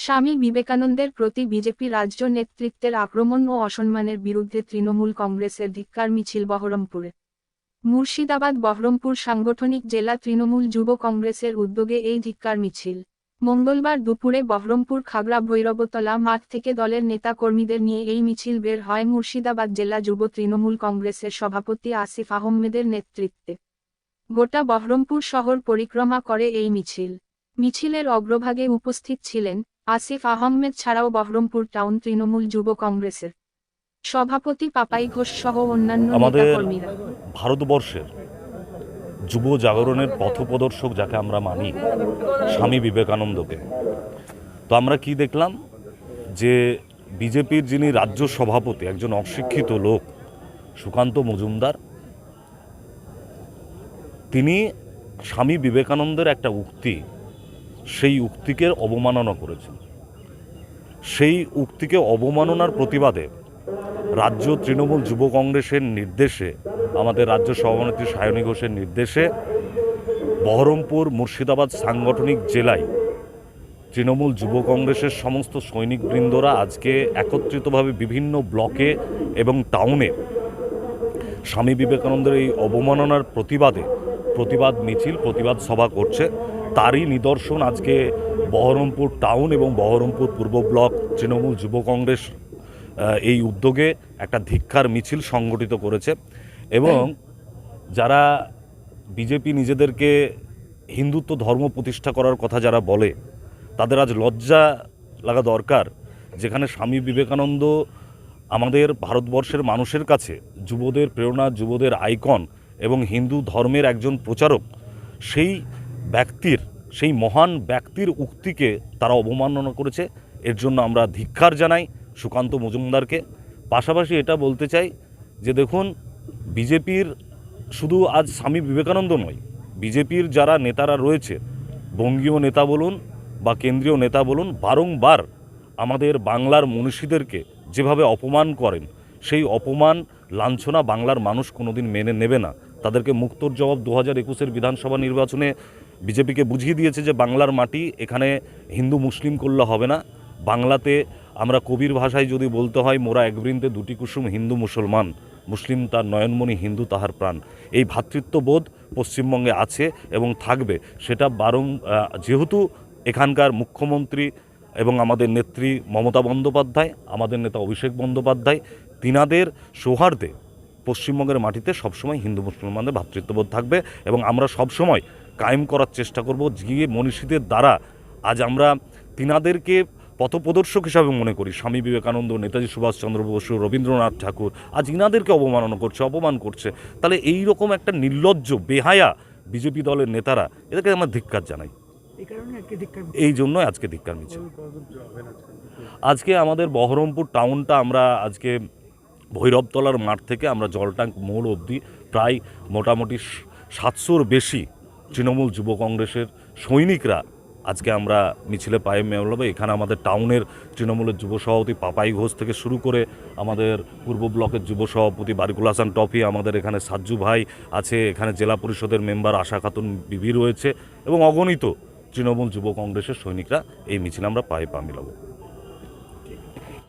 স্বামী বিবেকানন্দের প্রতি বিজেপি রাজ্য নেতৃত্বের আক্রমণ ও অসম্মানের বিরুদ্ধে তৃণমূল কংগ্রেসের ধিক্কার মিছিল বহরমপুরে। মুর্শিদাবাদ বহরমপুর সাংগঠনিক জেলা তৃণমূল যুব কংগ্রেসের উদ্যোগে এই ধিক্কার মিছিল। মঙ্গলবার দুপুরে বহরমপুর খাগড়া ভৈরবতলা মাঠ থেকে দলের নেতা কর্মীদের নিয়ে এই মিছিল বের হয় মুর্শিদাবাদ জেলা যুব তৃণমূল কংগ্রেসের সভাপতি আসিফ আহমেদের নেতৃত্বে। গোটা বহরমপুর শহর পরিক্রমা করে এই মিছিল। মিছিলের অগ্রভাগে উপস্থিত ছিলেন আসিফ আহমেদ ছাড়াও বহরমপুর টাউন তৃণমূল যুব কংগ্রেসের সভাপতি পাপাই ঘোষ সহ অন্যান্য আমাদের ভারতবর্ষের যুব জাগরণের পথপ্রদর্শক যাকে আমরা মানি স্বামী বিবেকানন্দকে। তো আমরা কি দেখলাম? যে বিজেপির যিনি রাজ্য সভাপতি একজন অশিক্ষিত লোক সুকান্ত মজুমদার তিনি স্বামী বিবেকানন্দের একটা উক্তি সেই উক্তিকে অবমাননা করেছেন সেই উক্তিকে অবমাননার প্রতিবাদে রাজ্য তৃণমূল যুব কংগ্রেসের নির্দেশে, আমাদের রাজ্য সভানেত্রী সায়নী ঘোষের নির্দেশে বহরমপুর মুর্শিদাবাদ সাংগঠনিক জেলায় তৃণমূল যুব কংগ্রেসের সমস্ত সৈনিকবৃন্দরা আজকে একত্রিতভাবে বিভিন্ন ব্লকে এবং টাউনে স্বামী বিবেকানন্দের এই অবমাননার প্রতিবাদে প্রতিবাদ মিছিল, প্রতিবাদ সভা করছে। তারই নিদর্শন আজকে বহরমপুর টাউন এবং বহরমপুর পূর্ব ব্লক তৃণমূল যুব কংগ্রেস এই উদ্যোগে একটা ধিক্ষার মিছিল সংগঠিত করেছে। এবং যারা বিজেপি নিজেদেরকে হিন্দুত্ব ধর্ম প্রতিষ্ঠা করার কথা যারা বলে, তাদের আজ লজ্জা লাগা দরকার। যেখানে স্বামী বিবেকানন্দ আমাদের ভারতবর্ষের মানুষের কাছে যুবদের প্রেরণা, যুবদের আইকন এবং হিন্দু ধর্মের একজন প্রচারক, সেই ব্যক্তির, সেই মহান ব্যক্তির উক্তিকে তারা অবমাননা করেছে। এর জন্য আমরা ধিক্ষার জানাই সুকান্ত মজুমদারকে। পাশাপাশি এটা বলতে চাই যে দেখুন, বিজেপির শুধু আজ স্বামী বিবেকানন্দ নয়, বিজেপির যারা নেতারা রয়েছে, বঙ্গীয় নেতা বলুন বা কেন্দ্রীয় নেতা বলুন, বারংবার আমাদের বাংলার মনীষীদেরকে যেভাবে অপমান করেন, সেই অপমান, লাঞ্ছনা বাংলার মানুষ কোনোদিন মেনে নেবে না। তাদেরকে মুক্তর জবাব দু হাজার একুশের বিধানসভা নির্বাচনে বিজেপিকে বুঝিয়ে দিয়েছে যে বাংলার মাটি, এখানে হিন্দু মুসলিম করলে হবে না। বাংলাতে আমরা কবির ভাষায় যদি বলতে হয়, মোরা এক বৃন্দে দুটি কুসুম হিন্দু মুসলমান, মুসলিম তার নয়নমণি, হিন্দু তাহার প্রাণ। এই ভ্রাতৃত্ববোধ পশ্চিমবঙ্গে আছে এবং থাকবে, সেটা বারং যেহেতু এখানকার মুখ্যমন্ত্রী এবং আমাদের নেত্রী মমতা বন্দ্যোপাধ্যায়, আমাদের নেতা অভিষেক বন্দ্যোপাধ্যায়, তিনাদের সৌহার্দে পশ্চিমবঙ্গের মাটিতে সবসময় হিন্দু মুসলমানদের ভ্রাতৃত্ববোধ থাকবে এবং আমরা সবসময় কায়েম করার চেষ্টা করব যে মনীষীদের দ্বারা আজ আমরা তিনাদেরকে পথপ্রদর্শক হিসাবে মনে করি। স্বামী বিবেকানন্দ নেতাজি সুভাষচন্দ্র বসু রবীন্দ্রনাথ ঠাকুর আজ ইনাদেরকে অবমাননা করছে অপমান করছে। তাহলে এই রকম একটা নির্লজ্জ বেহায়া বিজেপি দলের নেতারা এদেরকে আমরা ধিক্কার জানাই। এই কারণে এই জন্য আজকে ধিক্কার মিছিল। আজকে আমাদের বহরমপুর টাউনটা আমরা আজকে ভৈরবতলার মাঠ থেকে আমরা জলট্যাঙ্ক মোড় অবধি প্রায় মোটামুটি সাতশোর বেশি তৃণমূল যুব কংগ্রেসের সৈনিকরা, আজকে আমরা মিছিলে পায়ে মেলাবো, এখানে আমাদের টাউনের তৃণমূলের যুব সভাপতি পাপাই ঘোষ থেকে শুরু করে আমাদের পূর্ব ব্লকের যুব সভাপতি বারিকুল হাসান টফি, আমাদের এখানে সাজ্জু ভাই আছে, এখানে জেলা পরিষদের মেম্বার আশা খাতুন বিবি রয়েছে এবং অগণিত তৃণমূল যুব কংগ্রেসের সৈনিকরা এই মিছিলে আমরা পায়ে পা মিলাবো।